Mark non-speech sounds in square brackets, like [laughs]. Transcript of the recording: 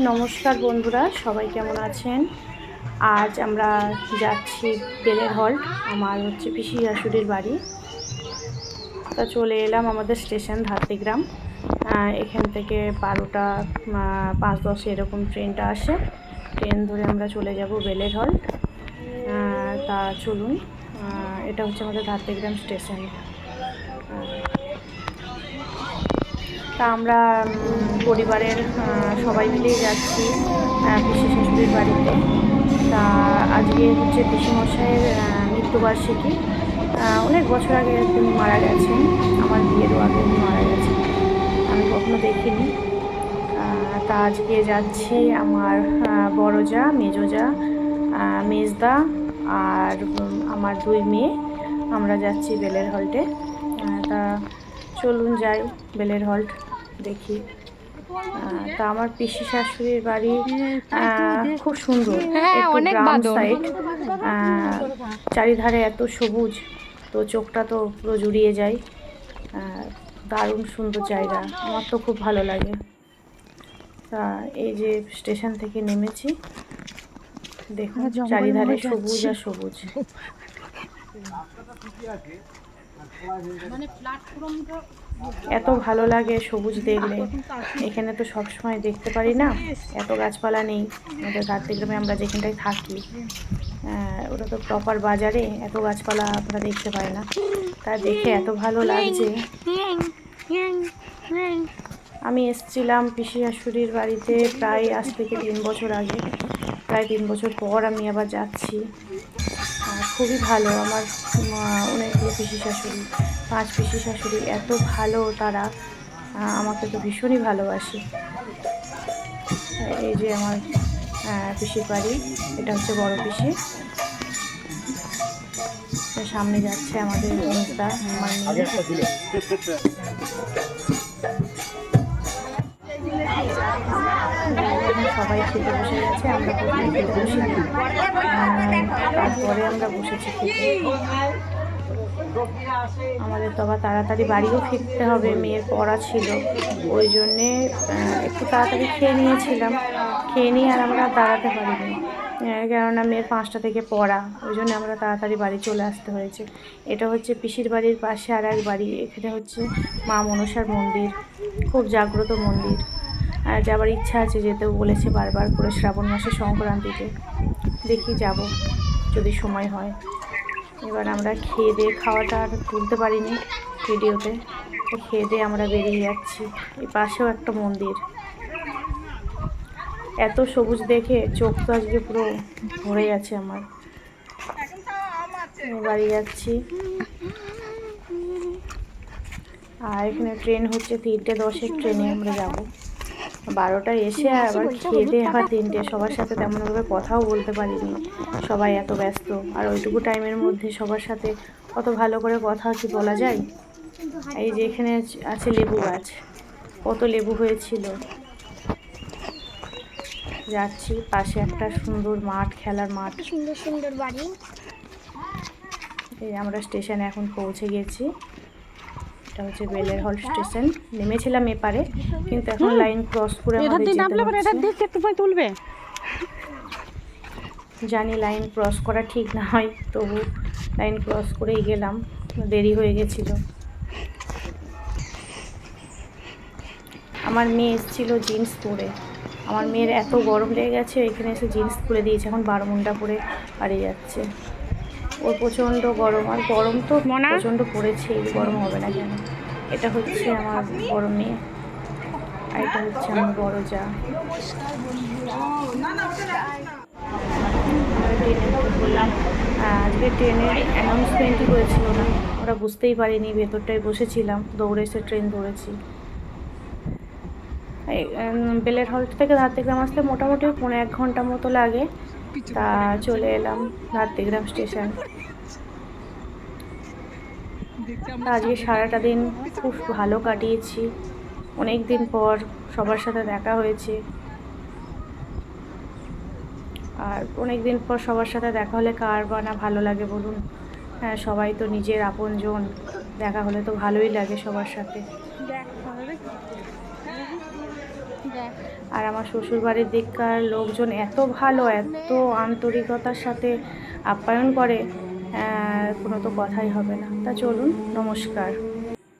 নমস্কার বন্ধুরা, সবাই কেমন আছেন? আজ আমরা যাচ্ছি বেলের হল্ট, আমার হচ্ছে পিসি শাশুড়ির বাড়ি। তা চলে এলাম আমাদের স্টেশন ধাত্রিগ্রাম। এখান থেকে বারোটা পাঁচ দশ এরকম ট্রেনটা আসে। ট্রেন ধরে আমরা চলে যাব বেলের হল্ট। তা চলুন এটা হচ্ছে আমাদের ধাত্রিগ্রাম স্টেশন। তা আমরা পরিবারের সবাই মিলেই যাচ্ছি পিসি শাশুড়ির বাড়িতে। তা আজকে হচ্ছে পিসিমশাইয়ের মৃত্যুবার্ষিকী। অনেক বছর আগে তিনি মারা গেছেন। আমার বিয়েরও আগে উনি মারা গেছেন। আমি কখনো দেখিনি। তা আজকে যাচ্ছি আমার বড়জা বড় যা মেজো যা আহ, মেজদা আর আমার দুই মেয়ে। আমরা যাচ্ছি বেলের হল্টে। তা চলুন যাই বেলের হল্ট দেখি। তা আমার পিসি শাশুড়ির বাড়ি খুব সুন্দর হ্যাঁ, অনেক সাইড। চারিধারে এত সবুজ তো চোখটা তো পুরো জুড়িয়ে যায়। দারুণ সুন্দর জায়গা আমার তো খুব ভালো লাগে। তা এই যে স্টেশন থেকে নেমেছি দেখুন চারিধারে সবুজ। আর সবুজ। [laughs] এত ভালো লাগে সবুজ দেখলে। এখানে তো সব সময় দেখতে পারি না। এত গাছপালা নেই। আমাদের গাত্রিগ্রামে আমরা যেখানটায় থাকি ওটা তো প্রপার বাজারে এত গাছপালা আমরা দেখতে পাই না। তা দেখে এত ভালো লাগছে। আমি এসেছিলাম পিসি শাশুড়ির বাড়িতে প্রায় আজ থেকে তিন বছর আগে। প্রায় তিন বছর পর আমি আবার যাচ্ছি। খুবই ভালো, আমার অনেকগুলো পিসি শাশুড়ি, পাঁচ পিসি শাশুড়ি, এত ভালো তারা আমাকে তো ভীষণই ভালোবাসে। এই যে আমার পিসির বাড়ি, এটা হচ্ছে বড় পিসি। সামনে যাচ্ছে আমাদের মেজদা আমার সবাই খেতে বসে গেছে, আমরা প্রথমে খেতে বসি তারপরে আমরা বসেছি আমাদের তো আবার তাড়াতাড়ি বাড়িও ফিরতে হবে, মেয়ের পড়া ছিল। ওই জন্যে একটু তাড়াতাড়ি খেয়ে নিয়েছিলাম। খেয়ে নিয়ে আর আমরা দাঁড়াতে পারিনি। কেননা মেয়ের পাঁচটা থেকে পড়া, ওই জন্য আমরা তাড়াতাড়ি বাড়ি চলে আসতে হয়েছে। এটা হচ্ছে পিসির বাড়ির পাশে আর এক বাড়ি, এখানে হচ্ছে মা মনসার মন্দির, খুব জাগ্রত মন্দির। যাবার ইচ্ছা আছে যেতেও বলেছে বারবার করে শ্রাবণ মাসে সংক্রান্তিতে। দেখি যাব, যদি সময় হয়। এবার আমরা খেয়ে দিয়ে খাওয়াটা আর তুলতে পারিনি ভিডিওতে। খেয়ে দিয়ে আমরা বেরিয়ে যাচ্ছি। এই পাশেও একটা মন্দির। এত সবুজ দেখে চোখ তো আজকে পুরো ভরে গেছে আমার। আমি বাড়ি যাচ্ছি। আর এখানে ট্রেন হচ্ছে তিনটে দশের ট্রেনে আমরা যাব। বারোটায় এসে আবার খেয়ে দিয়ে আবার তিনটে সবার সাথে তেমনভাবে কথাও বলতে পারিনি। সবাই এত ব্যস্ত। আর ওইটুকু টাইমের মধ্যে সবার সাথে কত ভালো করে কথা কি বলা যায়? এই যে এখানে আছে লেবু গাছ। কত লেবু হয়েছিল। যাচ্ছি পাশে একটা সুন্দর মাঠ খেলার মাঠ। সুন্দর সুন্দর বাড়ি। এই আমরা স্টেশনে এখন পৌঁছে গেছি। এটা হচ্ছে বেলের হল স্টেশন। নেমেছিলাম এপারে কিন্তু এখন লাইন ক্রস করে আমাদের তুলবে জানি লাইন ক্রস করা ঠিক না হয় তবু লাইন ক্রস করেই গেলাম দেরি হয়ে গেছিল। আমার মেয়ে এসেছিল জিন্স পরে। আমার মেয়ের এত গরম লেগে গেছে এখানে এসে জিন্স খুলে দিয়েছে এখন বারমুন্ডা পরে বাড়ি যাচ্ছে। ওর প্রচণ্ড গরম আর গরম তো মনা? প্রচণ্ড পড়েছে গরম হবে না কেন? এটা হচ্ছে আমার বড় মেয়ে আর এটা হচ্ছে আমার বড় যা। আজকে ট্রেনের অ্যানাউন্সমেন্টই করেছিল না ওরা বুঝতেই পারিনি ভেতরটায় বসেছিলাম দৌড়ে এসে ট্রেন ধরেছি। বেলের হল্ট থেকে ধাত্রিগ্রাম আসতে মোটামুটি পনেরো এক ঘণ্টা মতো লাগে। তা চলে এলাম ধাত্রিগ্রাম স্টেশন। আজকে সারাটা দিন খুব ভালো কাটিয়েছি। অনেক দিন পর সবার সাথে দেখা হয়েছে। আর অনেক দিন পর সবার সাথে দেখা হলে কার বা না ভালো লাগে বলুন? হ্যাঁ সবাই তো নিজের আপনজন। দেখা হলে তো ভালোই লাগে সবার সাথে। আর আমার শ্বশুরবাড়ির দিককার লোকজন এত ভালো, এত আন্তরিকতার সাথে আপ্যায়ন করে কোনো তো কথাই হবে না। তা চলুন, নমস্কার।